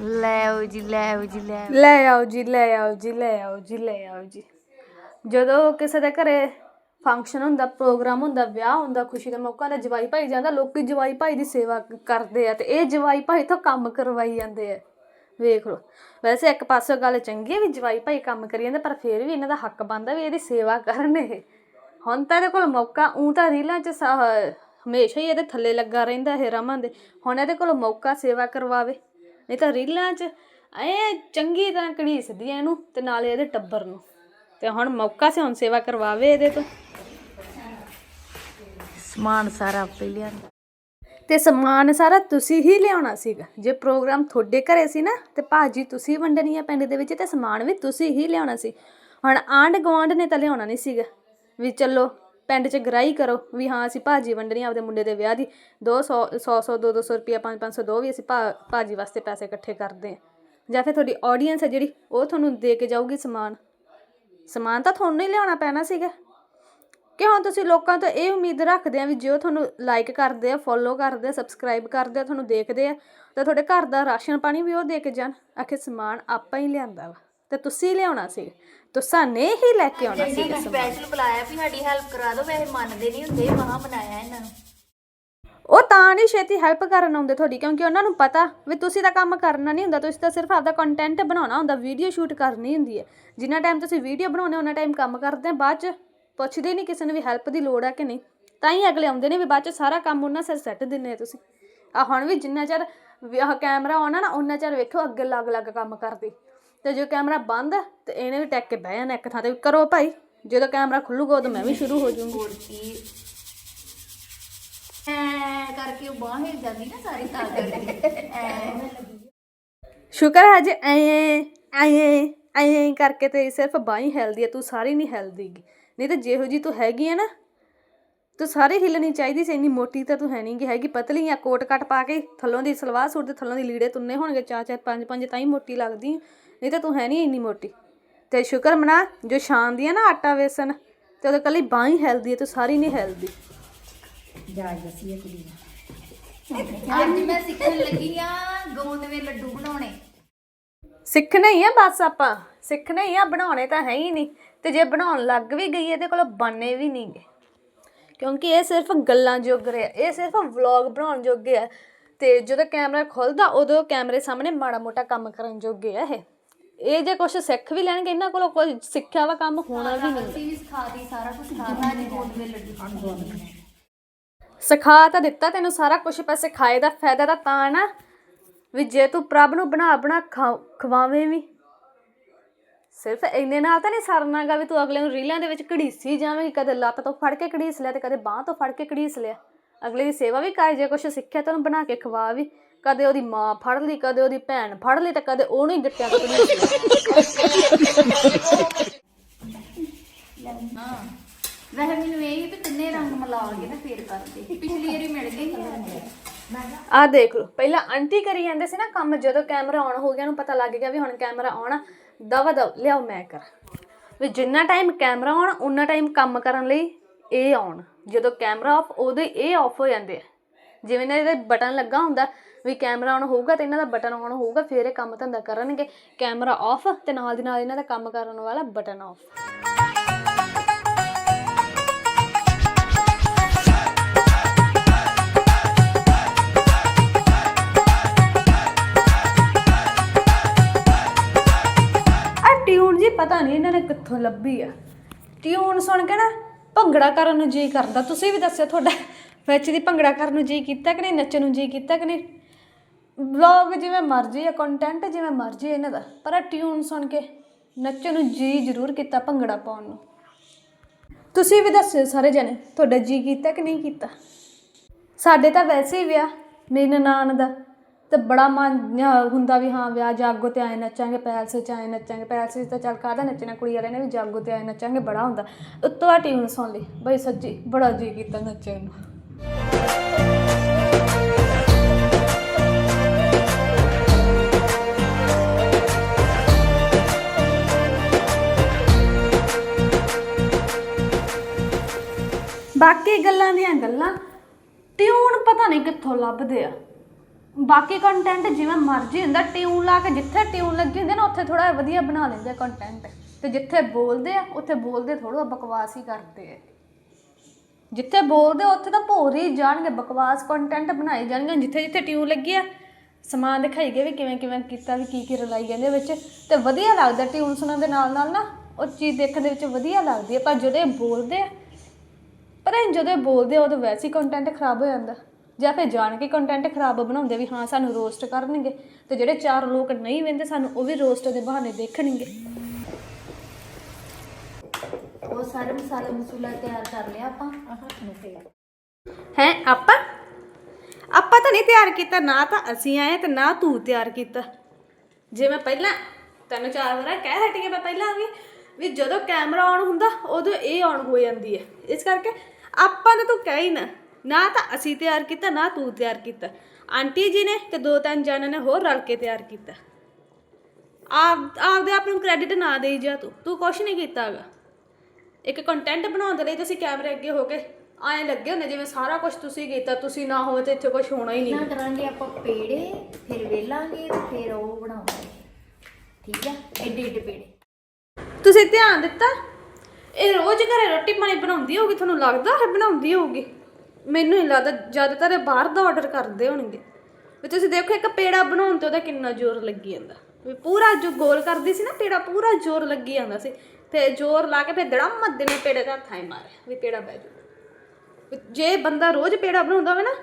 ਲੈ ਆਓ ਜੀ, ਲੈ ਆਓ ਜੀ, ਲੈ ਲੈ ਆਓ ਜੀ, ਲੈ ਆਓ ਜੀ, ਲੈ ਆਓ ਜੀ, ਲੈ ਆਓ ਜੀ। ਜਦੋਂ ਕਿਸੇ ਦੇ ਘਰੇ ਫੰਕਸ਼ਨ ਹੁੰਦਾ ਪ੍ਰੋਗਰਾਮ ਹੁੰਦਾ, ਵਿਆਹ ਹੁੰਦਾ, ਖੁਸ਼ੀ ਦਾ ਮੌਕਾ ਹੁੰਦਾ ਜਵਾਈ ਭਾਈ ਜਾਂਦਾ, ਲੋਕੀ ਜਵਾਈ ਭਾਈ ਦੀ ਸੇਵਾ ਕ- ਕਰਦੇ ਆ ਤੇ ਇਹ ਜਵਾਈ ਭਾਈ ਤੋਂ ਕੰਮ ਕਰਵਾਈ ਜਾਂਦੇ ਆ। ਵੇਖ ਲਓ। ਵੈਸੇ ਇੱਕ ਪਾਸੇ ਗੱਲ ਚੰਗੀ ਹੈ ਵੀ ਜਵਾਈ ਭਾਈ ਕੰਮ ਕਰੀ ਜਾਂਦੇ, ਪਰ ਫਿਰ ਵੀ ਇਹਨਾਂ ਦਾ ਹੱਕ ਬਣਦਾ ਵੀ ਇਹਦੀ ਸੇਵਾ ਕਰਨ ਇਹ। ਹੁਣ ਤਾਂ ਇਹਦੇ ਕੋਲ ਮੌਕਾ, ਉਂ ਤਾਂ ਰੀਲਾਂ 'ਚ ਸਾ- ਹਮੇਸ਼ਾ ਹੀ ਇਹਦੇ ਥੱਲੇ ਲੱਗਾ ਰਹਿੰਦਾ ਇਹ ਰਮਨ ਦੇ। ਹੁਣ ਇਹਦੇ ਕੋਲ ਮੌਕਾ ਸੇਵਾ ਕਰਵਾਵੇ। ਨਹੀਂ ਤਾਂ ਰੀਲਾਂ 'ਚ ਐ ਚੰਗੀ ਤਰ੍ਹਾਂ ਘੜੀਸਦੀ ਐ ਇਹਨੂੰ ਤੇ ਨਾਲੇ ਇਹਦੇ ਟੱਬਰ ਨੂੰ। ਤੇ ਹੁਣ ਮੌਕਾ ਸੀ ਹੁਣ ਸੇਵਾ ਕਰਵਾਵੇ ਇਹਦੇ ਤੋਂ। ਸਮਾਨ ਸਾਰਾ ਆਪੇ ਲਿਆਂਦਾ ਤੇ ਸਮਾਨ ਸਾਰਾ ਤੁਸੀਂ ਹੀ ਲਿਆਉਣਾ ਸੀਗਾ। ਜੇ ਪ੍ਰੋਗਰਾਮ ਤੁਹਾਡੇ ਘਰੇ ਸੀ ਨਾ ਤੇ ਭਾਜੀ ਤੁਸੀਂ ਵੰਡਣੀ ਆ ਪਿੰਡ ਦੇ ਵਿੱਚ ਤੇ ਸਮਾਨ ਵੀ ਤੁਸੀਂ ਹੀ ਲਿਆਉਣਾ ਸੀ। ਹੁਣ ਆਂਢ ਗੁਆਂਢ ਨੇ ਤਾਂ ਲਿਆਉਣਾ ਨਹੀਂ ਸੀਗਾ। ਵੀ ਚੱਲੋ ਪਿੰਡ 'ਚ ਗਰਾਈ ਕਰੋ ਵੀ ਹਾਂ ਅਸੀਂ ਭਾਜੀ ਵੰਡਣੀ ਆ, ਆਪਦੇ ਮੁੰਡੇ ਦੇ ਵਿਆਹ ਦੀ। 200 100 100 200 ਰੁਪਿਆ 5 500 ਦੋ ਵੀ ਅਸੀਂ ਭਾ- ਭਾਜੀ ਵਾਸਤੇ ਪੈਸੇ ਇਕੱਠੇ ਕਰਦੇ ਹਾਂ। ਜਾਂ ਫਿਰ ਤੁਹਾਡੀ ਆਡੀਅנס ਹੈ ਜਿਹੜੀ, ਉਹ ਤੁਹਾਨੂੰ ਦੇ ਕੇ ਜਾਊਗੀ ਸਮਾਨ। ਸਮਾਨ ਤਾਂ ਤੁਹਾਨੂੰ ਹੀ ਲਿਆਉਣਾ ਪੈਣਾ ਸੀਗਾ। ਕਿ ਹੁਣ ਤੁਸੀਂ ਲੋਕਾਂ ਤੋਂ ਇਹ ਉਮੀਦ ਰੱਖਦੇ ਆ ਵੀ ਜੇ ਉਹ ਤੁਹਾਨੂੰ ਲਾਈਕ ਕਰਦੇ ਆ ਫੋਲੋ ਕਰਦੇ ਆ ਸਬਸਕ੍ਰਾਈਬ ਕਰਦੇ ਆ, ਤੁਹਾਨੂੰ ਦੇਖਦੇ ਆ, ਤਾਂ ਤੁਹਾਡੇ ਘਰ ਦਾ ਰਾਸ਼ਨ ਪਾਣੀ ਵੀ ਉਹ ਦੇ ਕੇ ਜਾਣ। ਆਖੇ ਸਮਾਨ ਆਪਾਂ ਹੀ ਲਿਆਂਦਾ ਵਾ। ਤੇ ਤੁਸੀਂ ਲਿਆਉਣਾ ਸੀ। ਤੁਸਾਂ ਨੇ ਹੀ ਲੈ ਕੇ ਆਉਣਾ ਸੀ ਸਪੈਸ਼ਲ ਬੁਲਾਇਆ ਵੀ ਸਾਡੀ ਹੈਲਪ ਕਰਾ ਦਿਓ ਵੈਸੇ ਮੰਨਦੇ ਨਹੀਂ ਹੁੰਦੇ ਮਹਾ ਬਣਾਇਆ ਇਹਨਾਂ ਨੂੰ। ਉਹ ਤਾਂ ਨਹੀਂ ਛੇਤੀ ਹੈਲਪ ਕਰਨ ਆਉਂਦੇ ਤੁਹਾਡੀ ਕਿਉਂਕਿ ਉਹਨਾਂ ਨੂੰ ਪਤਾ ਵੀ ਤੁਸੀਂ ਤਾਂ ਕੰਮ ਕਰਨਾ ਨਹੀਂ ਹੁੰਦਾ ਤੁਸੀਂ ਤਾਂ ਸਿਰਫ ਆਪਦਾ ਕੰਟੈਂਟ ਬਣਾਉਣਾ ਹੁੰਦਾ ਵੀਡੀਓ ਸ਼ੂਟ ਕਰਨੀ ਹੁੰਦੀ ਹੈ। ਜਿੰਨਾ ਟਾਈਮ ਤੁਸੀਂ ਵੀਡੀਓ ਬਣਾਉਂਦੇ ਹੋ ਉਹਨਾਂ ਟਾਈਮ ਕੰਮ ਕਰਦੇ ਆ ਬਾਅਦ ਚ ਪੁੱਛਦੇ ਨਹੀਂ ਕਿਸੇ ਨੂੰ ਵੀ ਹੈਲਪ ਦੀ ਲੋੜ ਆ ਕਿ ਨਹੀਂ। ਤਾਂ ਹੀ ਅਗਲੇ ਆਉਂਦੇ ਨੇ ਵੀ ਬਾਅਦ ਚ ਸਾਰਾ ਕੰਮ ਉਹਨਾਂ ਸਿਰ ਸੈੱਟ ਦਿੰਨੇ ਆ ਤੁਸੀਂ। ਆ ਹੁਣ ਵੀ ਜਿੰਨਾ ਚਿਰ ਆਹ ਕੈਮਰਾ ਆਉਣਾ ਨਾ ਉਹਨਾਂ ਚਿਰ ਵੇਖੋ ਅੱਗੇ ਲੱਗ ਲੱਗ ਕੰਮ ਕਰਦੀ। ਤੇ ਜੋ ਕੈਮਰਾ ਬੰਦ ਤੇ ਇਹਨੇ ਵੀ ਟੈਕ ਕੇ ਬਹਿ ਜਾਣਾ ਇੱਕ ਥਾਂ ਤੇ। ਕਰੋ ਭਾਈ ਜਦੋਂ ਕੈਮਰਾ ਖੁੱਲੂਗਾ ਉਦੋਂ ਮੈਂ ਵੀ ਸ਼ੁਰੂ ਹੋ ਜਾਊਂਗੀ। ਹੋਰ ਕੀ। ਐ ਕਰਕੇ ਉਹ ਬਾਹ ਹਿਲ ਜਾਂਦੀ ਨਾ ਸਾਰੀ ਤਾਂ ਕਰਕੇ। ਐ। ਸ਼ੁਕਰ ਹੈ ਜੇ ਐ ਐ ਐ ਕਰਕੇ ਤੇ ਸਿਰਫ ਬਾਈ ਹਿਲਦੀ ਹੈ ਤੂੰ ਸਾਰੀ ਨਹੀਂ ਹਿਲਦੀ ਗੀ। ਨਹੀਂ ਤਾਂ ਜਿਹੋ ਜੀ ਤੂੰ ਹੈਗੀ ਹੈ ਨਾ ਤੂੰ ਸਾਰੇ ਹਿੱਲਣੀ ਚਾਹੀਦੀ ਸੀ ਇੰਨੀ ਮੋਟੀ ਤਾਂ ਤੂੰ ਹੈ ਨਹੀਂ ਗੀ ਹੈਗੀ ਪਤਲੀ ਆ ਕੋਟ ਕੱਟ ਪਾ ਕੇ ਥੱਲੋਂ ਦੀ ਸਲਵਾਰ ਸੂਟ ਤੇ ਥੱਲੋਂ ਦੀ ਲੀੜੇ ਤੁੰਨੇ ਹੋਣਗੇ ਚਾਰ ਚਾਰ ਪੰਜ ਪੰਜ ਤਾਂ ਹੀ ਮੋਟੀ ਲੱਗਦੀ ਹੈ। ਨਹੀਂ ਤਾਂ ਤੂੰ ਹੈ ਨਹੀਂ ਇੰਨੀ ਮੋਟੀ। ਤੇ ਸ਼ੁਕਰ ਮਨਾ ਜੋ ਛਾਣਦੀ ਹੈ ਨਾ ਆਟਾ ਵੇਸਣ ਤੇ ਉਹਦੇ ਕੱਲੀ ਬਾਈ ਹਿਲਦੀ ਹੈ ਤੂੰ ਸਾਰੀ ਨਹੀਂ ਹਿਲਦੀ ਅੱਜ ਮੈਂ ਸਿੱਖਣ ਲੱਗੀ ਆ ਗੋਂਦ ਦੇ ਲੱਡੂ ਬਣਾਉਣੇ। ਸਿੱਖਣਾ ਹੀ ਆ ਬਸ ਆਪਾਂ ਸਿੱਖਣਾ ਹੀ ਆ ਬਣਾਉਣੇ ਤਾਂ ਹੈ ਹੀ ਨਹੀਂ। ਤੇ ਜੇ ਬਣਾਉਣ ਲੱਗ ਵੀ ਗਈ ਇਹਦੇ ਕੋਲ ਬਣਨੇ ਵੀ ਨਹੀਂਗੇ ਕਿਉਂਕਿ ਇਹ ਸਿਰਫ ਗੱਲਾਂ ਜੋਗਰੇ ਆ ਇਹ ਸਿਰਫ ਵਲੌਗ ਬਣਾਉਣ ਜੋਗੇ ਆ। ਤੇ ਜਦੋਂ ਕੈਮਰਾ ਖੁੱਲਦਾ ਉਦੋਂ ਕੈਮਰੇ ਸਾਹਮਣੇ ਮਾੜਾ ਮੋਟਾ ਕੰਮ ਕਰਨ ਜੋਗੇ ਆ ਇਹ। ਇਹ ਜੇ ਕੁਝ ਸਿੱਖ ਵੀ ਲੈਣਗੇ ਇਹਨਾਂ ਕੋਲੋਂ ਕੋਈ ਸਿੱਖਿਆ ਵਾ ਕੰਮ ਹੋਣਾ ਵੀ ਨਹੀਂ। ਅਸੀਂ ਵੀ ਸਿਖਾਤੀ ਸਾਰਾ ਕੁਝ ਸਿਖਾਤਾ ਜੀ ਗੋਂਦ ਦੇ ਲੱਡੂ ਬਣਾਉਣੇ ਸਿਖਾ ਤਾਂ ਦਿੱਤਾ ਤੈਨੂੰ ਸਾਰਾ ਕੁਝ ਪਰ ਸਿਖਾਏ ਦਾ ਫਾਇਦਾ ਤਾਂ ਤਾਂ ਨਾ ਵੀ ਜੇ ਤੂੰ ਪ੍ਰਭ ਨੂੰ ਬਣਾ ਬਣਾ ਖਵਾਵੇਂ ਵੀ। ਸਿਰਫ ਇੰਨੇ ਨਾਲ ਤਾਂ ਨਹੀਂ ਸਰਨਾਗਾ ਵੀ ਤੂੰ ਅਗਲੇ ਨੂੰ ਰੀਲਾਂ ਦੇ ਵਿੱਚ ਘੜੀਸੀ ਜਾਵੇਂ ਕਦੇ ਲੱਤ ਤੋਂ ਫੜ ਕੇ ਘੜੀਸ ਲਿਆ ਤੇ ਕਦੇ ਬਾਹ ਤੋਂ ਫੜ ਕੇ ਘੜੀਸ ਲਿਆ। ਅਗਲੇ ਦੀ ਸੇਵਾ ਵੀ ਕਰ ਜੇ ਕੁਝ ਸਿੱਖਿਆ ਤੈਨੂੰ ਬਣਾ ਕੇ ਖਵਾ ਵੀ। ਕਦੇ ਉਹਦੀ ਮਾਂ ਫੜ ਲਈ ਕਦੇ ਉਹਦੀ ਭੈਣ ਫੜ ਲਈ ਤੇ ਕਦੇ ਉਹਨੂੰ ਹੀ ਗਿੱਟਿਆਂ ਹਾਂ। ਵੈਸੇ ਮੈਨੂੰ ਇਹ ਵੀ ਤਿੰਨੇ ਰੰਗ ਮਿਲਾ ਕੇ ਨਾ ਫੇਰ ਕਰਦੇ। ਪਿਛਲੀ ਵਾਰੀ ਮਿਲ ਗਏ ਸੀ। ਆ ਦੇਖ ਲਓ ਪਹਿਲਾਂ ਆਂਟੀ ਕਰੀ ਜਾਂਦੇ ਸੀ ਨਾ ਕੰਮ ਜਦੋਂ ਕੈਮਰਾ ਆਨ ਹੋ ਗਿਆ ਨੂੰ ਪਤਾ ਲੱਗ ਗਿਆ ਵੀ ਹੁਣ ਕੈਮਰਾ ਆਉਣਾ ਦਵਾ ਦਵ ਲਿਆਓ ਮੈਂ ਕਰ। ਵੀ ਜਿੰਨਾ ਟਾਈਮ ਕੈਮਰਾ ਆਨ ਉਨਾ ਟਾਈਮ ਕੰਮ ਕਰਨ ਲਈ ਇਹ ਆਨ। ਜਦੋਂ ਕੈਮਰਾ ਆਫ ਹੀ ਇਹ ਆਫ ਹੋ ਜਾਂਦੇ ਆ। ਜਿਵੇਂ ਨਾ ਇਹਦੇ ਬਟਨ ਲੱਗਾ ਹੁੰਦਾ ਵੀ ਕੈਮਰਾ ਆਨ ਹੋਊਗਾ ਤੇ ਇਹਨਾਂ ਦਾ ਬਟਨ ਆਨ ਹੋਊਗਾ, ਫਿਰ ਇਹ ਕੰਮ ਧੰਦਾ ਕਰਨਗੇ। ਕੈਮਰਾ ਆਫ ਤੇ ਨਾਲ ਦੀ ਨਾਲ ਇਹਨਾਂ ਦਾ ਕੰਮ ਕਰਨ ਵਾਲਾ ਬਟਨ ਆਫ ਟਿਊਨ ਜੀ ਪਤਾ ਨਹੀਂ ਇਹਨਾਂ ਨੇ ਕਿੱਥੋਂ ਲੱਭੀ ਆ। ਟਿਊਨ ਸੁਣ ਕੇ ਨਾ ਭੰਗੜਾ ਕਰਨ ਨੂੰ ਜੀ ਕਰਦਾ। ਤੁਸੀਂ ਵੀ ਦੱਸਿਓ ਤੁਹਾਡਾ ਵਿੱਚ ਦੀ ਭੰਗੜਾ ਕਰਨ ਨੂੰ ਜੀ ਕੀਤਾ ਕਿ ਨਹੀਂ, ਨੱਚਣ ਨੂੰ ਜੀ ਕੀਤਾ ਕਿ ਨਹੀਂ? ਵਲੌਗ ਜਿਵੇਂ ਮਰਜ਼ੀ ਆ ਕੰਟੈਂਟ ਜਿਵੇਂ ਮਰਜ਼ੀ ਇਹਨਾਂ ਦਾ, ਪਰ ਆ ਟਿਊਨ ਸੁਣ ਕੇ ਨੱਚਣ ਨੂੰ ਜੀ ਜ਼ਰੂਰ ਕੀਤਾ ਭੰਗੜਾ ਪਾਉਣ ਨੂੰ। ਤੁਸੀਂ ਵੀ ਦੱਸਿਓ ਸਾਰੇ ਜਣੇ, ਤੁਹਾਡਾ ਜੀ ਕੀਤਾ ਕਿ ਨਹੀਂ ਕੀਤਾ? ਸਾਡੇ ਤਾਂ ਵੈਸੇ ਹੀ ਵਿਆਹ, ਮੇਰੀ ਨਨਾਣ ਦਾ। ਅਤੇ ਬੜਾ ਮਨ ਹੁੰਦਾ ਵੀ ਹਾਂ ਵਿਆਹ ਜਾਗੋ ਤੇ ਆਏ ਨੱਚਾਂਗੇ, ਪੈਲਸ ਚ ਆਏ ਨੱਚਾਂਗੇ, ਪੈਲਸ 'ਚ ਤਾਂ ਚੱਲ ਕਾਹਦਾ ਨੱਚਣਾ, ਕੁੜੀ ਵਾਲੇ ਨੇ ਵੀ ਜਾਗੋ ਤੇ ਆਏ ਨੱਚਾਂਗੇ, ਬੜਾ ਹੁੰਦਾ। ਉੱਤੋਂ ਆ ਟਿਊਨ ਸੁਣ ਲਈ, ਬਈ ਸੱਚੀ ਬੜਾ ਜੀ ਕੀਤਾ ਨੱਚਣ ਨੂੰ। ਬਾਕੀ ਗੱਲਾਂ ਦੀਆਂ ਗੱਲਾਂ, ਟਿਊਨ ਪਤਾ ਨਹੀਂ ਕਿੱਥੋਂ ਲੱਭਦੇ ਆ। ਬਾਕੀ ਕੰਟੈਂਟ ਜਿਵੇਂ ਮਰਜ਼ੀ ਹੁੰਦਾ ਟਿਊਨ ਲਾ ਕੇ ਜਿੱਥੇ ਟਿਊਨ ਲੱਗੀ ਹੁੰਦੀ ਨਾ, ਉੱਥੇ ਥੋੜਾ ਵਧੀਆ ਬਣਾ ਲੈਂਦੇ ਕੰਟੈਂਟ ਤੇ ਜਿੱਥੇ ਬੋਲਦੇ ਆ, ਉੱਥੇ ਬੋਲਦੇ ਥੋੜਾ ਬਕਵਾਸ ਹੀ ਕਰਦੇ ਆ। ਜਿੱਥੇ ਬੋਲਦੇ ਉੱਥੇ ਤਾਂ ਭੋਰ ਹੀ ਜਾਣਗੇ, ਬਕਵਾਸ ਕੰਟੈਂਟ ਬਣਾਏ ਜਾਣਗੇ। ਜਿੱਥੇ ਜਿੱਥੇ ਟਿਊਨ ਲੱਗੀ ਆ, ਸਮਾਨ ਦਿਖਾਈ ਗਏ ਵੀ ਕਿਵੇਂ ਕਿਵੇਂ ਕੀਤਾ, ਵੀ ਕੀ ਕੀ ਰਲਾਈ ਜਾਂਦੇ ਵਿੱਚ। ਤੇ ਵਧੀਆ ਲੱਗਦਾ ਟਿਊਨ ਸੁਣਨ ਦੇ ਨਾਲ ਨਾਲ ਨਾ, ਉਹ ਚੀਜ਼ ਦੇਖਣ ਦੇ ਵਿੱਚ ਵਧੀਆ ਲੱਗਦੀ ਹੈ ਪਰ ਜਦੋਂ ਇਹ ਬੋਲਦੇ ਆ, ਪਰ ਜਦੋਂ ਬੋਲਦੇ ਆ, ਉਦੋਂ ਵੈਸੇ ਹੀ ਕੰਟੈਂਟ ਖਰਾਬ ਹੋ ਜਾਂਦਾ। ਜਾਂ ਫਿਰ ਜਾਣ ਕੇ ਕੰਟੈਂਟ ਖਰਾਬ ਬਣਾਉਂਦੇ ਵੀ ਹਾਂ ਸਾਨੂੰ ਰੋਸਟ ਕਰਨਗੇ ਤੇ ਜਿਹੜੇ ਚਾਰ ਲੋਕ ਨਹੀਂ ਵੇਂਦੇ ਸਾਨੂੰ ਉਹ ਵੀ ਰੋਸਟ ਦੇ ਬਹਾਨੇ ਦੇਖਣਗੇ। ਉਹ ਸਾਰੇ ਮਸਾਲਾ ਮਸੂਲਾ ਤਿਆਰ ਕਰ ਲਿਆ ਆਪਾਂ। ਹੈ ਆਪਾਂ? ਆਪਾਂ ਤਾਂ ਨਹੀਂ ਤਿਆਰ ਕੀਤਾ ਨਾ ਤਾਂ ਅਸੀਂ ਆਏ ਤੇ ਨਾ ਤੂੰ ਤਿਆਰ ਕੀਤਾ। ਜੇ ਮੈਂ ਪਹਿਲਾਂ ਤੈਨੂੰ ਚਾਰ ਵਾਰ ਕਹਿ ਹਟੀ ਮੈਂ ਪਹਿਲਾਂ ਵੀ ਵੀ ਜਦੋਂ ਕੈਮਰਾ ਆਨ ਹੁੰਦਾ ਉਦੋਂ ਇਹ ਆਨ ਹੋ ਜਾਂਦੀ ਹੈ। ਇਸ ਕਰਕੇ ਆਪਾਂ ਤਾਂ ਤੂੰ ਕਹਿ ਹੀ ਨਾ। ਨਾ ਤਾਂ ਅਸੀਂ ਤਿਆਰ ਕੀਤਾ ਨਾ ਤੂੰ ਤਿਆਰ ਕੀਤਾ। ਆਂਟੀ ਜੀ ਨੇ ਤੇ ਦੋ ਤਿੰਨ ਜਣਾਂ ਨੇ ਹੋਰ ਰਲ ਕੇ ਤਿਆਰ ਕੀਤਾ। ਆਪ ਆਪਦੇ ਆਪ ਨੂੰ ਕ੍ਰੈਡਿਟ ਨਾ ਦੇਈ ਜਾ ਤੂੰ। ਤੂੰ ਕੁਛ ਨਹੀਂ ਕੀਤਾਗਾ ਇੱਕ ਕੰਟੈਂਟ ਬਣਾਉਣ ਦੇ ਲਈ ਤੁਸੀਂ ਕੈਮਰੇ ਅੱਗੇ ਹੋ ਕੇ ਐਂ ਲੱਗੇ ਹੁੰਦੇ ਜਿਵੇਂ ਸਾਰਾ ਕੁਝ ਤੁਸੀਂ ਕੀਤਾ ਤੁਸੀਂ ਨਾ ਹੋਵੇ ਤੇ ਇੱਥੇ ਕੁਝ ਹੋਣਾ ਹੀ ਨਾ ਨਹੀਂ ਕਰਾਂਗੇ ਆਪਾਂ ਪੇੜੇ ਫਿਰ ਵੇਲਾਂਗੇ ਤੇ ਫਿਰ ਉਹ ਬਣਾਵਾਂਗੇ। ਠੀਕ ਏਡੇ ਏਡੇ ਪੇੜੇ। ਤੁਸੀਂ ਧਿਆਨ ਦਿੱਤਾ? ਇਹ ਰੋਜ਼ ਘਰੇ ਰੋਟੀ ਪਾਣੀ ਬਣਾਉਂਦੀ ਹੋਊਗੀ ਤੁਹਾਨੂੰ ਲੱਗਦਾ ਹੈ ਬਣਾਉਂਦੀ ਹੋਊਗੀ? ਮੈਨੂੰ ਨਹੀਂ ਲੱਗਦਾ ਜ਼ਿਆਦਾਤਰ ਇਹ ਬਾਹਰ ਦਾ ਆਰਡਰ ਕਰਦੇ ਹੋਣਗੇ। ਵੀ ਤੁਸੀਂ ਦੇਖੋ ਇੱਕ ਪੇੜਾ ਬਣਾਉਣ ਤੇ ਉਹਦਾ ਕਿੰਨਾ ਜ਼ੋਰ ਲੱਗੀ ਜਾਂਦਾ। ਵੀ ਪੂਰਾ ਜੋ ਗੋਲ ਕਰਦੀ ਸੀ ਨਾ ਪੇੜਾ, ਪੂਰਾ ਜ਼ੋਰ ਲੱਗੀ ਜਾਂਦਾ ਸੀ। ਤੇ ਜ਼ੋਰ ਲਾ ਕੇ ਫਿਰ ਦੜਮ ਮੱਦੇ ਨੇ ਪੇੜੇ ਦਾ ਹੱਥਾਂ ਹੀ ਮਾਰਿਆ ਵੀ ਪੇੜਾ ਬਹਿ ਜਾਊ। ਵੀ ਜੇ ਬੰਦਾ ਰੋਜ਼ ਪੇੜਾ ਬਣਾਉਂਦਾ ਹੋਵੇ ਨਾ,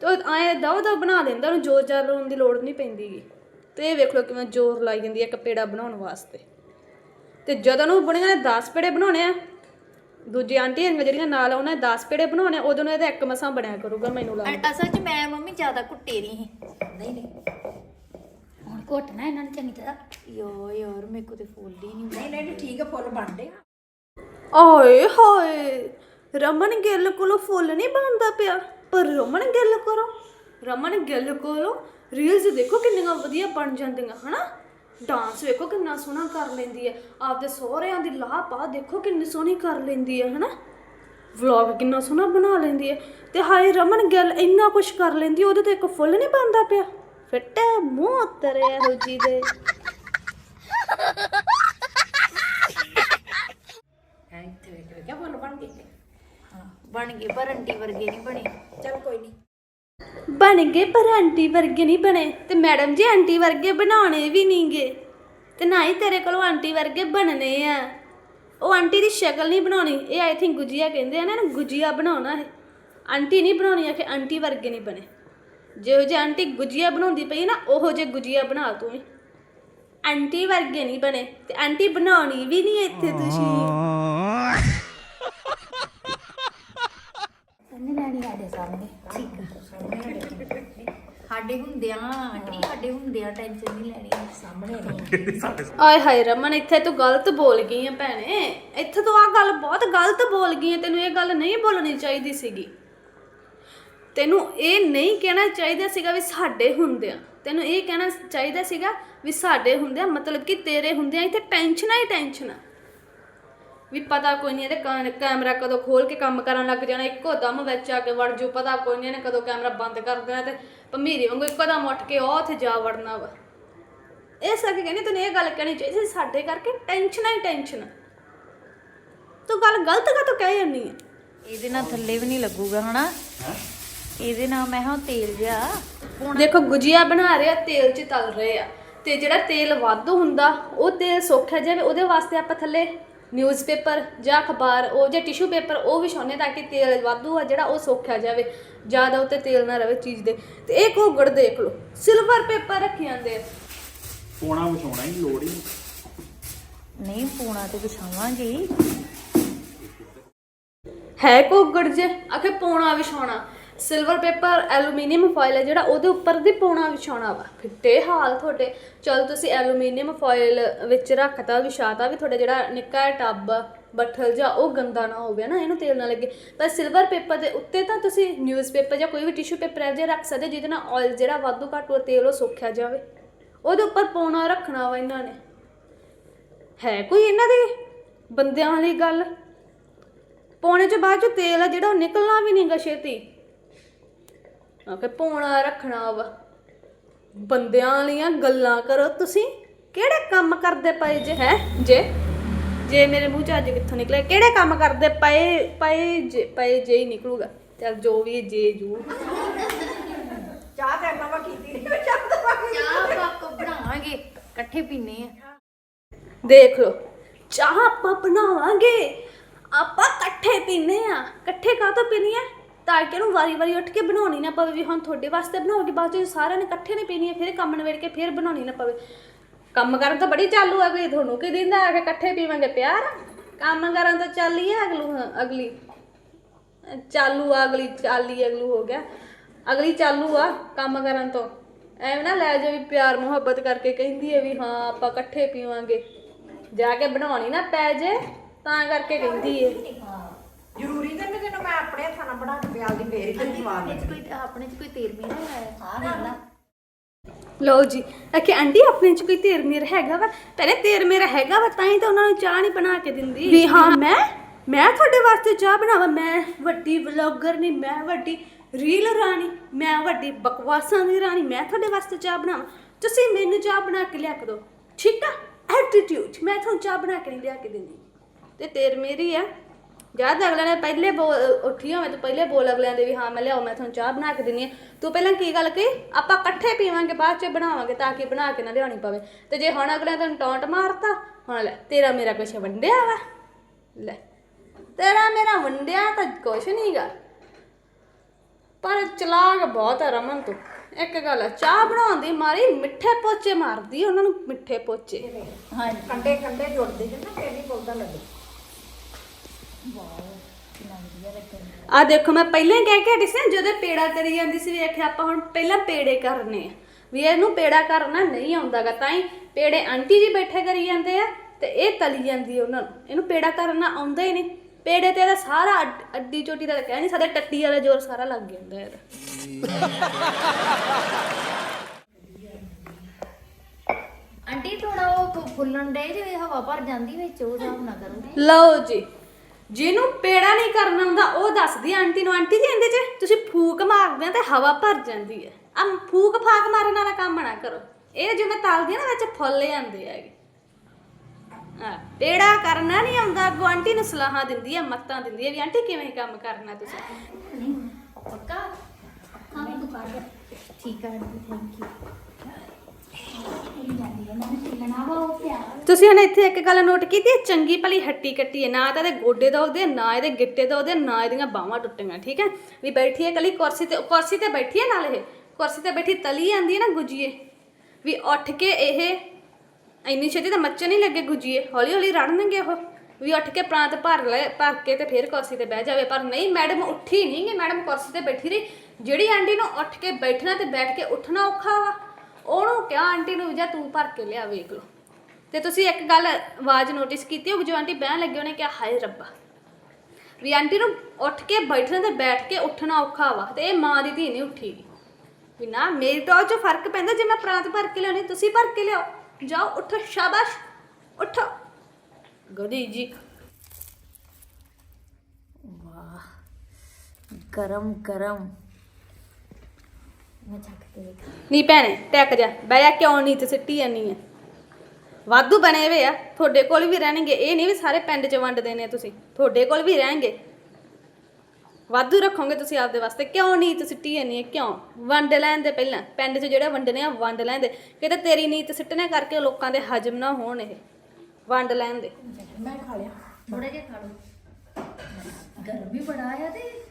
ਤੇ ਉਹ ਐਂ ਦਵ ਦਵ ਬਣਾ ਲੈਂਦਾ, ਉਹਨੂੰ ਜ਼ੋਰ ਜ਼ਾਰ ਲਾਉਣ ਦੀ ਲੋੜ ਨਹੀਂ ਪੈਂਦੀਗੀ ਤੇ ਇਹ ਵੇਖ ਲਓ ਕਿਵੇਂ ਜ਼ੋਰ ਲਾਈ ਜਾਂਦੀ ਹੈ ਇੱਕ ਪੇੜਾ ਬਣਾਉਣ ਵਾਸਤੇ। ਤੇ ਜਦੋਂ ਨੂੰ ਬੁਣੀਆਂ ਨੇ 10 ਪੇੜੇ ਬਣਾਉਣੇ ਆ ਦੂਜੀ ਆਂਟੀ ਹਰੀਆਂ ਜਿਹੜੀਆਂ ਨਾਲ ਆ, ਉਹਨਾਂ ਨੇ 10 ਪੇੜੇ ਬਣਾਉਣੇ ਆ, ਉਦੋਂ ਨੂੰ ਇਹਦਾ ਇੱਕ ਮਸਾਂ ਬਣਿਆ ਕਰੂਗਾ ਮੈਨੂੰ ਲੱਗਦਾ। ਅ- ਅਸਲ 'ਚ ਮੈਂ ਮੰਮੀ ਜ਼ਿਆਦਾ ਕੁੱਟੇ ਨਹੀਂ ਸੀ। ਨਹੀਂ ਨਹੀਂ। ਹੁਣ ਘੁੱਟਣਾ ਇਹਨਾਂ ਨੇ ਚੰਗੀ ਤਰ੍ਹਾਂ। ਯੋ ਯਾਰ ਮੇਰੇ ਕੋ ਤੇ ਫੁੱਲਦੀ ਨਹੀਂ ਨਹੀਂ ਨਹੀਂ ਠੀਕ ਹੈ ਫੁੱਲ ਬਣਦੇ ਓਏ ਹੋਏ ਰਮਨ ਗਿੱਲ ਕੋਲੋਂ ਫੁੱਲ ਨਹੀਂ ਬਣਦਾ ਪਿਆ ਪਰ ਰਮਨ ਗਿੱਲ ਕੋਲੋਂ ਰਮਨ ਗਿੱਲ ਕੋਲੋਂ ਰੀਲਸ ਦੇਖੋ ਕਿੰਨੀਆਂ ਵਧੀਆ ਬਣ ਜਾਂਦੀਆਂ ਹਨਾ? ਡਾਂਸ ਵੇਖੋ ਕਿੰਨਾ ਸੋਹਣਾ ਕਰ ਲੈਂਦੀ ਹੈ। ਆਪਦੇ ਸਹੁਰਿਆਂ ਦੀ ਲਾਹ ਪਾ ਦੇਖੋ ਕਿੰਨੀ ਸੋਹਣੀ ਕਰ ਲੈਂਦੀ ਹੈ, ਹਨਾ? ਵਲੌਗ ਕਿੰਨਾ ਸੋਹਣਾ ਬਣਾ ਲੈਂਦੀ ਹੈ। ਤੇ ਹਾਏ, ਰਮਨ ਗਿੱਲ ਇੰਨਾ ਕੁਝ ਕਰ ਲੈਂਦੀ ਉਹਦੇ ਤੇ ਇੱਕ ਫੁੱਲ ਨਹੀਂ ਬਣਦਾ ਪਿਆ। ਫਿੱਟੇ ਮੂੰਹ ਤਰਿਆ ਹੋ ਦੇ। ਹੈ, ਇੱਥੇ ਵੇਖ ਵੇਖ ਬਣ ਗਏ? ਹਾਂ, ਬਣ ਗਏ, ਪਰ ਆਂਟੀ ਵਰਗੇ ਨਹੀਂ ਬਣੇ। ਚਲ ਕੋਈ ਨਹੀਂ। ਬਣ ਗਏ, ਪਰ ਆਂਟੀ ਵਰਗੇ ਨਹੀਂ ਬਣੇ। ਤੇ ਮੈਡਮ ਜੀ, ਆਂਟੀ ਵਰਗੇ ਬਣਾਉਣੇ ਵੀ ਨਹੀਂਗੇ। ਤੇ ਨਾ ਹੀ ਤੇਰੇ ਕੋਲੋਂ ਆਂਟੀ ਵਰਗੇ ਬਣਨੇ ਆ। ਉਹ ਆਂਟੀ ਦੀ ਸ਼ਕਲ ਨਹੀਂ ਬਣਾਉਣੀ। ਇਹ ਆਈ ਥਿੰਕ ਗੁਜੀਆ ਕਹਿੰਦੇ ਆ ਨਾ, ਇਹਨੂੰ ਗੁਜੀਆ ਬਣਾਉਣਾ ਹੈ ਆਂਟੀ ਨਹੀਂ ਬਣਾਉਣੀ ਆ ਕਿ ਆਂਟੀ ਵਰਗੇ ਨਹੀਂ ਬਣੇ। ਜਿਹੋ ਜਿਹੀ ਆਂਟੀ ਗੁਜੀਆ ਬਣਾਉਂਦੀ ਪਈ ਨਾ, ਉਹੋ ਜਿਹੇ ਗੁਜੀਆ ਬਣਾ ਤੂੰ ਵੀ। ਆਂਟੀ ਵਰਗੇ ਨਹੀਂ ਬਣੇ। ਤੇ ਆਂਟੀ ਬਣਾਉਣੀ ਵੀ ਨਹੀਂ ਇੱਥੇ ਤੁਸੀਂ। ਕੰਨੇ ਲੈਣੀ ਸਾਡੇ ਸਾਹਮਣੇ। ਠੀਕ ਆ ਸਾਡੇ ਹੁੰਦਿਆਂ ਆਂਟੀ ਸਾਡੇ ਹੁੰਦਿਆਂ ਟੈਨਸ਼ਨ ਨਹੀਂ ਲੈਣੀ ਸਾਹਮਣੇ। ਆਏ ਹਾਏ ਰਮਨ ਇੱਥੇ ਤੂੰ ਗਲਤ ਬੋਲ ਗਈ ਆ ਭੈਣੇ। ਇੱਥੇ ਤੂੰ ਆ ਗੱਲ ਬਹੁਤ ਗਲਤ ਬੋਲ ਗਈ ਆ ਤੈਨੂੰ ਇਹ ਗੱਲ ਨਹੀਂ ਬੋਲਣੀ ਚਾਹੀਦੀ ਸੀਗੀ। ਤੈਨੂੰ ਇਹ ਨਹੀਂ ਕਹਿਣਾ ਚਾਹੀਦਾ ਸੀਗਾ ਵੀ ਸਾਡੇ ਹੁੰਦਿਆਂ ਤੈਨੂੰ ਇਹ ਕਹਿਣਾ ਚਾਹੀਦਾ ਸੀਗਾ ਵੀ ਸਾਡੇ ਹੁੰਦਿਆਂ ਮਤਲਬ ਕਿ ਤੇਰੇ ਹੁੰਦਿਆਂ ਇੱਥੇ ਟੈਨਸ਼ਨਾਂ ਹੀ ਟੈਨਸ਼ਨਾਂ ਵੀ ਪਤਾ ਕੋਈ ਨਹੀਂ ਇਹਦੇ ਕਾ- ਕੈਮਰਾ ਕਦੋਂ ਖੋਲ ਕੇ ਕੰਮ ਕਰਨ ਲੱਗ ਜਾਣਾ ਇੱਕੋ ਦਮ ਵਿੱਚ ਆ ਕੇ ਵੜ ਜੂ ਪਤਾ ਕੋਈ ਨਹੀਂ ਇਹਨੇ ਕਦੋਂ ਕੈਮਰਾ ਬੰਦ ਕਰ ਦੇਣਾ ਤੇ ਭਮੀਰੀ ਵਾਂਗੂ ਇੱਕੋ ਦਮ ਉੱਠ ਕੇ ਉਹ ਉੱਥੇ ਜਾ ਵੜਨਾ ਵਾ। ਇਸ ਕਰਕੇ ਕਹਿੰਦੀ ਤੈਨੂੰ ਇਹ ਗੱਲ ਕਹਿਣੀ ਚਾਹੀਦੀ ਸੀ ਸਾਡੇ ਕਰਕੇ ਟੈਨਸ਼ਨ ਹੀ ਟੈਨਸ਼ਨ। ਤੂੰ ਗੱਲ ਗਲਤ ਕਾ ਤੂੰ ਕਹਿ ਜਾਂਦੀ ਹੈ ਇਹਦੇ ਨਾਲ ਥੱਲੇ ਵੀ ਨਹੀਂ ਲੱਗੂਗਾ ਹਨਾ? ਇਹਦੇ ਨਾਲ ਮੈਂ ਹਾਂ ਤੇਲ ਜਿਆ ਦੇਖੋ ਗੁਜੀਆ ਬਣਾ ਰਹੇ ਆ ਤੇਲ 'ਚ ਤਲ ਰਹੇ ਆ। ਤੇ ਜਿਹੜਾ ਤੇਲ ਵਾਧੂ ਹੁੰਦਾ ਉਹ ਤੇਲ ਸੌਖਾ ਜਾਵੇ ਉਹਦੇ ਵਾਸਤੇ ਆਪਾਂ ਥੱਲੇ ਨਿਊਜ਼ਪੇਪਰ ਜਾਂ ਅਖਬਾਰ ਉਹ ਜੇ ਟਿਸ਼ੂ ਪੇਪਰ ਉਹ ਵਿਛਾਉਂਦੇ ਤਾਂ ਕਿ ਤੇਲ ਵਾਧੂ ਆ ਜਿਹੜਾ ਉਹ ਸੌਖਾ ਜਾਵੇ ਜ਼ਿਆਦਾ ਉੱਤੇ ਤੇਲ ਨਾ ਰਵੇ ਚੀਜ਼ ਦੇ ਤੇ ਇਹ ਘੋਗੜ ਦੇਖ ਲਓ ਸਿਲਵਰ ਪੇਪਰ ਰੱਖੇ ਜਾਂਦੇ ਆ ਪੋਣਾ ਵਿਛਾਉਣਾ ਹੀ ਲੋੜ ਹੀ ਨਹੀਂ। ਪੂਣਾ ਤੇ ਵਿਛਾਵਾਂਗੇ ਹੀ। ਹੈ ਕੋਗੜ ਜੇ ਆਖੇ ਪੌਣਾ ਵਿਛਾਉਣਾ ਸਿਲਵਰ ਪੇਪਰ ਐਲੂਮੀਨੀਅਮ ਫੋਇਲ ਹੈ ਜਿਹੜਾ ਉਹਦੇ ਉੱਪਰ ਦੀ ਪੌਣਾ ਵਿਛਾਉਣਾ ਵਾ। ਫਿੱਟੇ ਹਾਲ ਤੁਹਾਡੇ। ਚਲ ਤੁਸੀਂ ਐਲੂਮੀਨੀਅਮ ਫੋਇਲ ਵਿੱਚ ਰੱਖਤਾ, ਵਿਛਾਤਾ ਵੀ ਤੁਹਾਡਾ ਜਿਹੜਾ ਨਿੱਕਾ ਟੱਬ, ਬੱਠਲ ਜਾਂ ਉਹ ਗੰਦਾ ਨਾ ਹੋਵੇ ਨਾ, ਇਹਨੂੰ ਤੇਲ ਨਾ ਲੱਗੇ। ਪਰ ਸਿਲਵਰ ਪੇਪਰ ਦੇ ਉੱਤੇ ਤਾਂ ਤੁਸੀਂ ਨਿਊਜ਼ਪੇਪਰ ਜਾਂ ਕੋਈ ਵੀ ਟਿਸ਼ੂ ਪੇਪਰ ਇਹੋ ਜਿਹਾ ਰੱਖ ਸਕਦੇ ਜਿਹਦੇ ਨਾਲ ਆਇਲ ਜਿਹੜਾ ਵਾਧੂ ਘੱਟ ਉਹ ਤੇਲ ਉਹ ਸੁੱਕਿਆ ਜਾਵੇ। ਉਹਦੇ ਉੱਪਰ ਪੌਣਾ ਰੱਖਣਾ ਵਾ ਇਹਨਾਂ ਨੇ। ਹੈ ਕੋਈ ਇਹਨਾਂ ਦੀ ਬੰਦਿਆਂ ਵਾਲੀ ਗੱਲ? ਪੌਣੇ ਚ ਬਾਅਦ ਚ ਤੇਲ ਆ ਜਿਹੜਾ ਉਹ ਨਿਕਲਣਾ ਵੀ ਨਹੀਂਗਾ ਛੇਤੀ। ਆਕੇ ਪੌਣਾ ਰੱਖਣਾ ਵਾ। ਬੰਦਿਆਂ ਵਾਲੀਆਂ ਗੱਲਾਂ ਕਰੋ। ਤੁਸੀਂ ਕਿਹੜੇ ਕੰਮ ਕਰਦੇ ਪਏ ਜੇ? ਹੈ? ਜੇ? ਜੇ ਮੇਰੇ ਮੂੰਹ ਚ ਅੱਜ ਕਿੱਥੋਂ ਨਿਕਲੇ ਕਿਹੜੇ ਕੰਮ ਕਰਦੇ ਪਏ ਪਏ ਜੇ? ਪਏ ਜੇ ਹੀ ਨਿਕਲੂਗਾ। ਚਲ ਜੋ ਵੀ ਜੇ ਜੂ। ਚਾਹ ਤੇ ਨਵਾਂ ਕੀਤੀ ਨਹੀਂ ਚਾਹ ਤਾਂ ਚਾਹ ਆਪਾਂ ਬਣਾਵਾਂਗੇ ਇਕੱਠੇ ਪੀਨੇ ਆ ਦੇਖ ਲਓ ਚਾਹ ਆਪਾਂ ਬਣਾਵਾਂਗੇ। ਆਪਾਂ ਇਕੱਠੇ ਪੀਨੇ ਆ ਇਕੱਠੇ ਕਾਹਤੋਂ ਪੀਣੀ ਆ ਤਾਂ ਕਿ ਉਹਨੂੰ ਵਾਰੀ-ਵਾਰੀ ਉੱਠ ਕੇ ਬਣਾਉਣੀ ਨਾ ਪਵੇ ਵੀ ਹੁਣ ਤੁਹਾਡੇ ਵਾਸਤੇ ਬਣਾਓਗੇ ਬਾਅਦ ਚ ਸਾਰਿਆਂ ਨੇ ਇਕੱਠੇ ਨਹੀਂ ਪੀਣੀ ਹੈ ਫਿਰ ਕੰਮ ਨਵੇੜ ਕੇ ਫਿਰ ਬਣਾਉਣੀ ਨਾ ਪਵੇ। ਕੰਮ ਕਰਨ ਤਾਂ ਬੜੀ ਚਾਲੂ ਆ ਗਈ ਤੁਹਾਨੂੰ ਕੀ ਦਿੰਦਾ ਆ ਕੇ ਇਕੱਠੇ ਪੀਵਾਂਗੇ ਪਿਆਰ? ਕੰਮ ਕਰਨ ਤਾਂ ਚਾਲੀ ਆ ਅਗਲੂ, ਅਗਲੀ। ਚਾਲੂ ਆ ਅਗਲੀ, ਚਾਲੀ ਅਗਲੂ ਹੋ ਗਿਆ। ਅਗਲੀ ਚਾਲੂ ਆ ਕੰਮ ਕਰਨ ਤੋਂ। ਐਵੇਂ ਨਾ ਲੈ ਜਾ ਵੀ ਪਿਆਰ, ਮੁਹੱਬਤ ਕਰਕੇ ਕਹਿੰਦੀ ਹੈ ਵੀ ਹਾਂ, ਆਪਾਂ ਇਕੱਠੇ ਪੀਵਾਂਗੇ। ਜਾ ਕੇ ਬਣਾਉਣੀ ਨਾ ਪੈ ਜੇ, ਤਾਂ ਕਰਕੇ ਕਹਿੰਦੀ ਹੈ ਨਾਲ ਬਣਾ ਕੇ ਪਿਆਲ ਦੀ ਫੇਰ ਹੀ ਸਵਾਦ ਆਪਣੇ ਚ ਕੋਈ ਆਪਣੇ ਚ ਕੋਈ ਤੇਲ ਮੀਰਾ ਹੈ? ਹਾਂ ਵੇਲਾ ਲਓ ਜੀ ਅਕੇ ਆਂਟੀ ਆਪਣੇ ਚ ਕੋਈ ਤੇਰ ਮੇਰ ਹੈਗਾ ਵਾ? ਪਹਿਲੇ ਤੇਰ ਮੇਰਾ ਹੈਗਾ ਵਾ ਤਾਂ ਹੀ ਤਾਂ ਉਹਨਾਂ ਨੂੰ ਚਾਹ ਨਹੀਂ ਬਣਾ ਕੇ ਦਿੰਦੀ। ਵੀ ਹਾਂ ਮੈਂ? ਮੈਂ ਤੁਹਾਡੇ ਵਾਸਤੇ ਚਾਹ ਬਣਾਵਾਂ? ਮੈਂ ਵੱਡੀ ਵਲੌਗਰ ਨਹੀਂ ਮੈਂ ਵੱਡੀ ਰੀਲ ਰਾਣੀ ਮੈਂ ਵੱਡੀ ਬਕਵਾਸਾਂ ਦੀ ਰਾਣੀ ਮੈਂ ਤੁਹਾਡੇ ਵਾਸਤੇ ਚਾਹ ਬਣਾਵਾਂ? ਤੁਸੀਂ ਮੈਨੂੰ ਚਾਹ ਬਣਾ ਕੇ ਲਿਆ ਕੇ ਦਿਓ ਠੀਕ ਆ? ਐਟੀਟਿਊਡ ਮੈਂ ਤੁਹਾਨੂੰ ਚਾਹ ਬਣਾ ਕੇ ਨਹੀਂ ਲਿਆ ਕੇ ਦਿੰਦੀ। ਤੇ ਤੇਰ ਮੇਰੀ ਆ। ਜਦ ਅਗਲੇ ਨੇ ਪਹਿਲੇ ਬੋਲ ਉੱਠੀ ਹੋਵੇ ਤਾਂ ਪਹਿਲੇ ਬੋਲ ਅਗਲਿਆਂ ਦੇ ਵੀ ਹਾਂ ਮੈਂ ਲਿਆਓ ਮੈਂ ਤੁਹਾਨੂੰ ਚਾਹ ਬਣਾ ਕੇ ਦਿੰਨੀ ਆ ਤੂੰ ਪਹਿਲਾਂ ਕੀ ਗੱਲ ਕਹੀ? ਆਪਾਂ ਇਕੱਠੇ ਪੀਵਾਂਗੇ ਬਾਅਦ ਚ ਬਣਾਵਾਂਗੇ ਤਾਂ ਕਿ ਬਣਾ ਕੇ ਨਾ ਲਿਆਉਣੀ ਪਵੇ। ਤੇ ਜੇ ਹੁਣ ਅਗਲਿਆਂ ਤੈਨੂੰ ਟੌਂਟ ਮਾਰਤਾ ਹੁਣ ਲੈ ਤੇਰਾ ਮੇਰਾ ਕੁਛ ਵੰਡਿਆ ਵਾ। ਲੈ ਤੇਰਾ ਮੇਰਾ ਵੰਡਿਆ ਤਾਂ ਕੁਛ ਨਹੀਂਗਾ ਪਰ ਚਲਾਕ ਬਹੁਤ ਆ ਰਮਨ ਤੂੰ। ਇੱਕ ਗੱਲ ਆ ਚਾਹ ਬਣਾਉਣ ਦੀ ਮਾਰੀ ਮਿੱਠੇ ਪੋਚੇ ਮਾਰਦੀ ਉਹਨਾਂ ਨੂੰ ਮਿੱਠੇ ਪੋਚੇ। ਹਾਂਜੀ। ਕੰਡੇ ਕੰਡੇ ਜੁੜਦੇ ਨਾ ਫੇਰ ਨਹੀਂ ਬੋਲਦਾ ਲੱਗੇ। ਆ ਦੇਖੋ ਮੈਂ ਪਹਿਲਾਂ ਹੀ ਕਹਿ ਕੇ ਹਟੀ ਸੀ ਜਦੋਂ ਇਹ ਪੇੜਾ ਕਰੀ ਜਾਂਦੀ ਸੀ ਵੇਖਿਆ ਆਪਾਂ ਹੁਣ ਪਹਿਲਾਂ ਪੇੜੇ ਕਰਨੇ ਆ। ਵੀ ਇਹਨੂੰ ਪੇੜਾ ਕਰਨਾ ਨਹੀਂ ਆਉਂਦਾਗਾ ਤਾਂ ਹੀ ਪੇੜੇ ਆਂਟੀ ਜੀ ਬੈਠੇ ਕਰੀ ਜਾਂਦੇ ਆ ਤੇ ਇਹ ਤਲੀ ਜਾਂਦੀ ਆ ਉਹਨਾਂ ਨੂੰ। ਇਹਨੂੰ ਪੇੜਾ ਕਰਨਾ ਆਉਂਦਾ ਹੀ ਨਹੀਂ। ਪੇੜੇ ਤੇ ਇਹਦਾ ਸਾਰਾ ਅੱਡ- ਅੱਡੀ ਚੋਟੀ ਦਾ ਕਹਿ ਨਹੀਂ ਸਕਦੇ ਟੱਟੀ ਵਾਲਾ ਜ਼ੋਰ ਸਾਰਾ ਲੱਗ ਜਾਂਦਾ ਇਹਦਾ। ਆਂਟੀ ਥੋੜਾ ਉਹ ਫੁੱਲਣ ਡੇ ਜੇ ਹਵਾ ਭਰ ਜਾਂਦੀ ਵਿੱਚ ਉਹ ਹਿਸਾਬ ਨਾ ਕਰੋ। ਲਓ ਜੀ। ਜਿਹਨੂੰ ਪੇੜਾ ਨਹੀਂ ਕਰਨਾ ਹੁੰਦਾ, ਉਹ ਦੱਸਦੀ ਆ, ਆਂਟੀ ਨੂੰ, ਆਂਟੀ ਜੀ, ਇਹਦੇ 'ਚ ਤੁਸੀਂ ਫੂਕ ਮਾਰਦੇ ਆ ਤੇ ਹਵਾ ਭਰ ਜਾਂਦੀ ਹੈ। ਆ ਫੂਕ ਫਾਕ ਮਾਰਨ ਵਾਲਾ ਕੰਮ ਨਾ ਕਰੋ। ਇਹ ਜਿਵੇਂ ਤਲਦੀ ਆ ਨਾ, ਵਿੱਚ ਫੁੱਲ ਜਾਂਦੇ ਹੈਗੇ। ਆ ਪੇੜਾ ਕਰਨਾ ਨਹੀਂ ਆਉਂਦਾ, ਅੱਗੋਂ ਆਂਟੀ ਨੂੰ ਸਲਾਹਾਂ ਦਿੰਦੀ ਆ, ਮੱਤਾਂ ਦਿੰਦੀ ਆ ਵੀ, ਆਂਟੀ, ਕਿਵੇਂ ਕੰਮ ਕਰਨਾ ਤੁਸੀਂ? ਪੱਕਾ? ਹਾਂ ਮੈਂ ਦੁਕਾਨ ਠੀਕ ਆ ਥੈਂਕ ਯੂ ਜਾਂਦੀ ਹੈ ਮੈਂ ਚੱਲਣਾ ਵਾ ਉਹ ਪਿਆਰ ਤੁਸੀਂ ਹੁਣ ਇੱਥੇ ਇੱਕ ਗੱਲ ਨੋਟ ਕੀਤੀ ਹੈ ਚੰਗੀ ਭਲੀ ਹੱਟੀ ਕੱਟੀ ਹੈ, ਨਾ ਤਾਂ ਇਹਦੇ ਗੋਡੇ ਦੋਦੇ ਨਾ ਇਹਦੇ ਗਿੱਟੇ ਦੋਦੇ ਨਾ ਇਹਦੀਆਂ ਬਾਹਾਂ ਟੁੱਟੀਆਂ, ਠੀਕ ਹੈ? ਵੀ ਬੈਠੀ ਹੈ ਕਲੀ ਕੁਰਸੀ ਤੇ ਕੁਰਸੀ ਤੇ ਬੈਠੀ ਹੈ ਨਾਲ ਇਹ? ਕੁਰਸੀ ਤੇ ਬੈਠੀ ਤਲੀ ਜਾਂਦੀ ਹੈ ਨਾ ਗੁਜੀਏ? ਵੀ ਉੱਠ ਕੇ ਇਹ ਇੰਨੀ ਛੇਤੀ ਤਾਂ ਮੱਚੇ ਨਹੀਂ ਲੱਗੇ ਗੁਜੀਏ? ਹੌਲੀ ਹੌਲੀ ਰੜਨਗੇ ਉਹ। ਵੀ ਉੱਠ ਕੇ ਪ੍ਰਾਂਤ ਭਰ ਲੈ, ਭਰ ਕੇ ਤੇ ਫਿਰ ਕੁਰਸੀ ਤੇ ਬਹਿ ਜਾਵੇ। ਪਰ ਨਹੀਂ, ਮੈਡਮ ਉੱਠੀ ਨਹੀਂ ਗੀ, ਮੈਡਮ ਕੁਰਸੀ ਤੇ ਬੈਠੀ ਰਹੀ। ਜਿਹੜੀ ਆਂਟੀ ਨੂੰ ਉੱਠ ਕੇ ਬੈਠਣਾ ਤੇ ਬੈਠ ਕੇ ਉੱਠਣਾ ਔਖਾ ਵਾ। ਉਹਨੂੰ ਕਿਹਾ, ਆਂਟੀ ਨੂੰ ਵੀ ਤੂੰ ਭਰ ਕੇ ਲਿਆ, ਵੇਖ ਲਓ। ਤੇ ਤੁਸੀਂ ਇੱਕ ਗੱਲ ਆਵਾਜ਼ ਨੋਟਿਸ ਕੀਤੀ ਹੋਊ ਜੋ ਆਂਟੀ ਬਹਿਣ ਲੱਗੇ, ਉਹਨੇ ਕਿਹਾ, ਹਾਏ ਰੱਬਾ। ਵੀ ਆਂਟੀ ਨੂੰ ਉੱਠ ਕੇ ਬੈਠਣਾ ਤੇ ਬੈਠ ਕੇ ਉੱਠਣਾ ਔਖਾ ਵਾ, ਤੇ ਇਹ ਮਾਂ ਦੀ ਧੀ ਨਹੀਂ ਉੱਠੀ ਵੀ ਨਾ, ਮੇਰੀ ਟੋਲ 'ਚ ਫ਼ਰਕ ਪੈਂਦਾ, ਜੇ ਮੈਂ ਪ੍ਰਾਂਤ ਭਰ ਕੇ ਲਿਆਉਣੀ, ਤੁਸੀਂ ਭਰ ਕੇ ਲਿਆਓ। ਜਾਓ, ਉੱਠੋ, ਸ਼ਾਬਾਸ਼, ਉੱਠੋ। ਗੋਦੀ ਜੀ। ਗਰਮ ਗਰਮ ਮੈਂ ਚੱਕ ਕੇ ਦੇਖ ਨਹੀਂ ਭੈਣੇ ਟੈਕ ਜਾ ਬਹਿ ਜਾ ਕਿਉਂ ਨਹੀਂ ਤੇ ਸਿੱਟੀ ਜਾਨੀ ਆ। ਵਾਧੂ ਬਣੇ ਵੇ ਆ ਤੁਹਾਡੇ ਕੋਲ ਵੀ ਰਹਿਣਗੇ ਇਹ ਨਹੀਂ ਵੀ ਸਾਰੇ ਪਿੰਡ 'ਚ ਵੰਡ ਦੇਣੇ ਆ ਤੁਸੀਂ ਤੁਹਾਡੇ ਕੋਲ ਵੀ ਰਹਿਣਗੇ। ਵਾਧੂ ਰੱਖੋਗੇ ਤੁਸੀਂ ਆਪਦੇ ਵਾਸਤੇ ਕਿਉਂ ਨਹੀਂ ਤੁਸੀਂ ਸਿੱਟੀ ਜਾਨੀ ਆ ਕਿਉਂ? ਵੰਡ ਲੈਣ ਦੇ ਪਹਿਲਾਂ ਪਿੰਡ 'ਚ ਜਿਹੜੇ ਵੰਡਣੇ ਆ ਵੰਡ ਲੈਣ ਦੇ। ਕਿਤੇ ਤੇਰੀ ਨੀਤ ਸਿੱਟਣੇ ਕਰਕੇ ਲੋਕਾਂ ਦੇ ਹਜਮ ਨਾ ਹੋਣ ਇਹ ਵੰਡ ਲੈਣ ਦੇ। ਮੈਂ ਖਾ ਲਿਆ। ਥੋੜਾ ਜਿਹਾ ਖਾ ਲਓ। ਗਰਮ ਬੜਾ ਆ ਤੇ।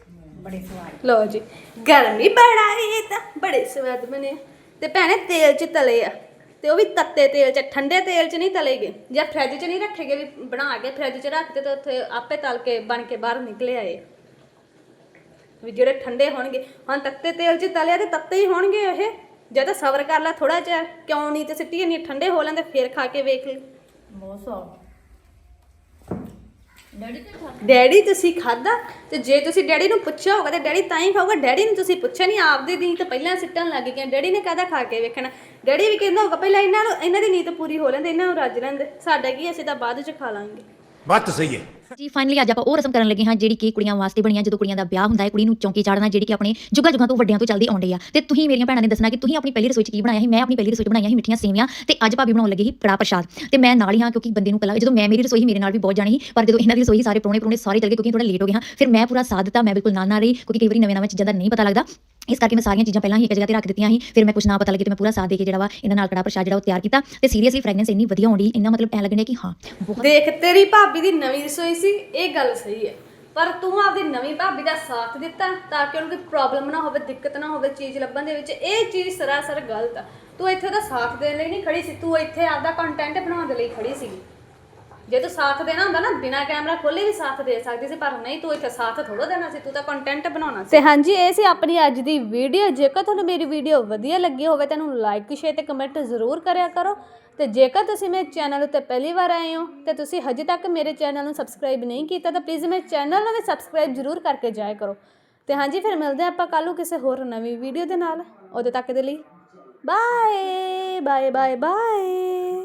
ਬੜੇ ਸਵਾਦ ਲਓ ਜੀ ਗਰਮੀ ਬੜਾ ਇਹ ਤਾਂ ਬੜੇ ਸਵਾਦ ਬਣੇ ਆ। ਤੇ ਭੈਣੇ ਤੇਲ 'ਚ ਤਲੇ ਆ ਤੇ ਉਹ ਵੀ ਤੱਤੇ ਤੇਲ 'ਚ ਠੰਡੇ ਤੇਲ 'ਚ ਨਹੀਂ ਤਲੇਗੇ ਜਾਂ ਫ੍ਰਿਜ 'ਚ ਨਹੀਂ ਰੱਖੇਗੇ ਵੀ ਬਣਾ ਕੇ ਫ੍ਰਿਜ 'ਚ ਰੱਖਦੇ ਤਾਂ ਉੱਥੇ ਆਪੇ ਤਲ ਕੇ ਬਣ ਕੇ ਬਾਹਰ ਨਿਕਲੇ ਆਏ। ਵੀ ਜਿਹੜੇ ਠੰਡੇ ਹੋਣਗੇ ਹੁਣ ਤੱਤੇ ਤੇਲ 'ਚ ਤਲਿਆ ਤੇ ਤੱਤੇ ਹੀ ਹੋਣਗੇ ਇਹ। ਜਾਂ ਤਾਂ ਸਬਰ ਕਰ ਲੈ ਥੋੜਾ ਜਿਹਾ ਕਿਉਂ ਨਹੀਂ ਤੇ ਸਿੱਟੀ ਨਹੀਂ ਠੰਡੇ ਹੋ ਲੈਂਦੇ ਫਿਰ ਖਾ ਕੇ ਵੇਖ ਲਈ ਬਹੁਤ ਸਵਾਦ। ਡੈਡੀ ਤੁਸੀਂ ਖਾਦਾ ਤੇ ਜੇ ਤੁਸੀਂ ਡੈਡੀ ਨੂੰ ਪੁੱਛਿਆ ਹੋਗਾ ਤੇ ਡੈਡੀ ਤਾਂ ਹੀ ਖਾਊਗਾ ਡੈਡੀ ਨੂੰ ਤੁਸੀਂ ਪੁੱਛਿਆ ਨਹੀਂ ਆਪਦੇ ਦੀ ਤਾਂ ਪਹਿਲਾਂ ਸਿੱਟਣ ਲੱਗ ਗਏ ਡੈਡੀ ਨੇ ਕਾਹਦਾ ਖਾ ਕੇ ਵੇਖਣਾ? ਡੈਡੀ ਵੀ ਕਹਿੰਦਾ ਹੋਗਾ ਪਹਿਲਾਂ ਇਹਨਾਂ ਨੂੰ ਇਹਨਾਂ ਦੀ ਨੀਤ ਪੂਰੀ ਹੋ ਲੈਂਦੇ ਇਹਨਾਂ ਨੂੰ ਰੱਜ ਲੈਂਦੇ। ਸਾਡਾ ਕੀ ਅਸੀਂ ਤਾਂ ਬਾਅਦ ਚ ਖਾ ਲਾਂਗੇ। ਬਾਤ ਸਹੀ ਹੈ। ਜੀ ਫਾਈਨਲੀ ਅੱਜ ਆਪਾਂ ਉਹ ਰਸਮ ਕਰਨ ਲੱਗੇ ਹਾਂ ਜਿਹੜੀ ਕਿ ਕੁੜੀਆਂ ਵਾਸਤੇ ਬਣੀਆਂ ਜਦੋਂ ਕੁੜੀਆਂ ਦਾ ਵਿਆਹ ਹੁੰਦਾ ਹੈ, ਕੁੜੀ ਨੂੰ ਚੌਂਕੀ ਚਾੜਨਾ, ਜਿਹੜੀ ਕਿ ਆਪਣੇ ਜੁਗਾ ਜੁਗਾ ਤੋਂ ਵੱਡਿਆਂ ਤੋਂ ਚੱਲਦੀ ਆਉਂਦੀ ਆ। ਤੇ ਤੁਸੀਂ ਮੇਰੀਆਂ ਭੈਣਾਂ ਨੇ ਦੱਸਣਾ ਕਿ ਤੁਸੀਂ ਆਪਣੀ ਪਹਿਲੀ ਰਸੋਈ 'ਚ ਕੀ ਬਣਾਇਆ ਸੀ, ਮੈਂ ਆਪਣੀ ਪਹਿਲੀ ਰਸੋਈ 'ਚ ਬਣਾਈਆਂ ਸੀ ਮਿੱਠੀਆਂ ਸੇਵੀਆਂ, ਤੇ ਅੱਜ ਭਾਬੀ ਬਣਾਉਣ ਲੱਗੀ ਸੀ ਕੜਾ ਪ੍ਰਸ਼ਾਦ। ਤੇ ਮੈਂ ਨਾਲ ਹੀ ਹਾਂ, ਕਿਉਂਕਿ ਬੰਦੇ ਨੂੰ ਕਲਾ ਜਦੋਂ ਮੈਂ ਮੇਰੀ ਰਸੋਈ ਮੇਰੇ ਨਾਲ ਵੀ ਬਹੁਤ ਜਾਣੀ ਸੀ, ਪਰ ਜਦੋਂ ਇਹਨਾਂ ਦੀ ਰਸੋਈ ਸਾਰੇ ਪ੍ਰੋਣੇ ਪ੍ਰੋਣੇ ਸਾਰੇ ਚੱਲ ਗਏ, ਕਿਉਂਕਿ ਥੋੜਾ ਲੇਟ ਹੋ ਗਿਆ ਫਿਰ ਮੈਂ ਪੂਰਾ ਸਾਥ ਦਿੱਤਾ, ਮੈਂ ਬਿਲਕੁਲ ਨਾਲ ਨਾਲ ਰਹੀ, ਕਿਉਂਕਿ ਕਈ ਵਾਰੀ ਨਵੇਂ ਨਵੇਂ ਚੀਜ਼ਾਂ ਦਾ ਨਹੀਂ ਪਤਾ ਲੱਗਦਾ। ਇਸ ਕਰਕੇ ਮੈਂ ਸਾਰੀਆਂ ਚੀਜ਼ਾਂ ਪਹਿਲਾਂ ਹੀ ਇੱਕ ਜਗ੍ਹਾ ਤੇ ਰੱਖ ਦਿੱਤੀਆਂ ਸੀ। ਫਿਰ ਮੈਂ ਕੁਝ ਨਾ ਪਤਾ ਲੱਗੇ ਤੇ ਮੈਂ ਪੂਰਾ ਸਾਥ ਦੇ ਕੇ ਜਿਹੜਾ ਵਾ ਇਹਨਾਂ ਨਾਲ ਕੜਾ ਪ੍ਰਸ਼ਾਦ ਜਿਹੜਾ ਉਹ ਤਿਆਰ ਕੀਤਾ ਤੇ ਸੀਰੀਅਸਲੀ ਫ੍ਰੈਗਨੈਂਸ ਇੰਨੀ ਵਧੀਆ ਹੋਣੀ ਇੰਨਾ ਮਤਲਬ ਐ ਲੱਗਣ ਕਿ ਹਾਂ, ਬਹੁਤ ਦੇਖ, ਤੇਰੀ ਭਾਬੀ ਦੀ ਨਵੀਂ ਰਸੋਈ ਸੀ, ਇਹ ਗੱਲ ਸਹੀ ਹੈ। ਪਰ ਤੂੰ ਆਪਦੀ ਨਵੀਂ ਭਾਬੀ ਦਾ ਸਾਥ ਦਿੱਤਾ ਤਾਂ ਕਿ ਉਹਨੂੰ ਕੋਈ ਪ੍ਰੋਬਲਮ ਨਾ ਹੋਵੇ, ਦਿੱਕਤ ਨਾ ਹੋਵੇ, ਚੀਜ਼ ਲੱਭਣ ਦੇ ਵਿੱਚ। ਇਹ ਚੀਜ਼ ਸਰਾਸਰ ਗਲਤ ਆ। ਤੂੰ ਇੱਥੇ ਉਹਦਾ ਸਾਥ ਦੇਣ ਲਈ ਨਹੀਂ ਖੜੀ ਸੀ, ਤੂੰ ਇੱਥੇ ਆਪਦਾ ਕੰਟੈਂਟ ਬਣਾਉਣ ਦੇ ਲਈ ਖੜੀ ਸੀ ਜੇ ਤੂੰ ਸਾਥ ਦੇਣਾ ਹੁੰਦਾ ਨਾ, ਬਿਨਾ ਕੈਮਰਾ ਖੋਲੇ ਵੀ ਸਾਥ ਦੇ ਸਕਦੀ ਸੀ, ਪਰ ਨਹੀਂ, ਤੂੰ ਇੱਥੇ ਸਾਥ ਥੋੜਾ ਦੇਣਾ ਸੀ, ਤੂੰ ਤਾਂ ਕੰਟੈਂਟ ਬਣਾਉਣਾ ਸੀ। ਤੇ ਹਾਂਜੀ, ਇਹ ਸੀ ਆਪਣੀ ਅੱਜ ਦੀ ਵੀਡੀਓ ਜੇਕਰ ਤੁਹਾਨੂੰ ਮੇਰੀ ਵੀਡੀਓ ਵਧੀਆ ਲੱਗੀ ਹੋਵੇ, ਤਾਂ ਇਹਨੂੰ ਲਾਈਕ ਸ਼ੇਅਰ ਤੇ ਕਮੈਂਟ ਜ਼ਰੂਰ ਕਰਿਆ ਕਰੋ। ਤੇ ਜੇਕਰ ਤੁਸੀਂ ਮੇਰੇ ਚੈਨਲ ਉੱਤੇ ਪਹਿਲੀ ਵਾਰ ਆਏ ਹੋ, ਤੇ ਤੁਸੀਂ ਹਜੇ ਤੱਕ ਮੇਰੇ ਚੈਨਲ ਨੂੰ ਸਬਸਕ੍ਰਾਈਬ ਨਹੀਂ ਕੀਤਾ, ਤਾਂ ਪਲੀਜ਼ ਮੇਰੇ ਚੈਨਲ ਨੂੰ ਵੀ ਸਬਸਕ੍ਰਾਈਬ ਜ਼ਰੂਰ ਕਰਕੇ ਜਾਇਆ ਕਰੋ। ਤੇ ਹਾਂਜੀ, ਫਿਰ ਮਿਲਦੇ ਹਾਂ ਆਪਾਂ ਕੱਲ ਨੂੰ ਕਿਸੇ ਹੋਰ ਨਵੀਂ ਵੀਡੀਓ ਦੇ ਨਾਲ। ਉਦੋਂ ਤੱਕ ਦੇ ਲਈ ਬਾਏ ਬਾਏ ਬਾਏ ਬਾਏ